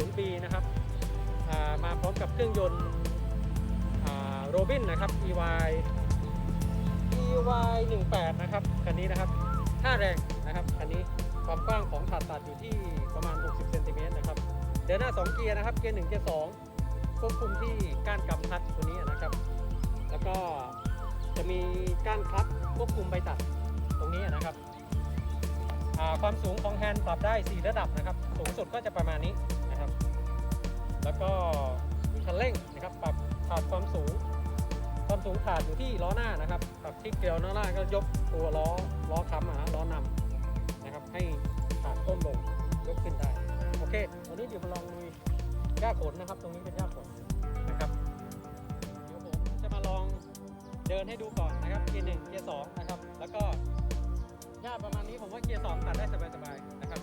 0ปีนะครับมาพร้อมกับเครื่องยนต์โรบินนะครับ EY EY 18นะครับคันนี้นะครับท่าแรงนะครับคันนี้ความกว้างของถาดตัดอยู่ที่ประมาณ 60เซนติเมตรนะครับเดินหน้า 2 เกียร์นะครับ เกียร์1เกียร์2ควบคุมที่ก้านกำทัดตัวนี้นะครับ แล้วก็จะมีก้านคลัตช์ควบคุมใบตัดตรงนี้นะครับความสูงของแฮนด์ปรับได้ 4 ระดับนะครับ สูงสุดก็จะประมาณนี้ นะครับ แล้วก็มีคันเร่งนะครับ ปรับถาดความสูง ความสูงถาดอยู่ที่ล้อหน้านะครับ ปรับที่เกลียวล้อหน้าก็ยกตัวล้อล้อค้ำอะฮะล้อนำนะครับ ให้ถาดก้มลงยกขึ้นได้ โอเควันนี้เดี๋ยวมาลองลุยหญ้าขนนะครับ ตรงนี้เป็นหญ้าขนนะครับ เดี๋ยวผมจะมาลองเดินให้ดูก่อนนะครับ เกียร์หนึ่งเกียร์สองนะครับ แล้วก็หญ้าประมาณนี้ผมว่าเกียร์สองตัดได้สบายๆนะครับ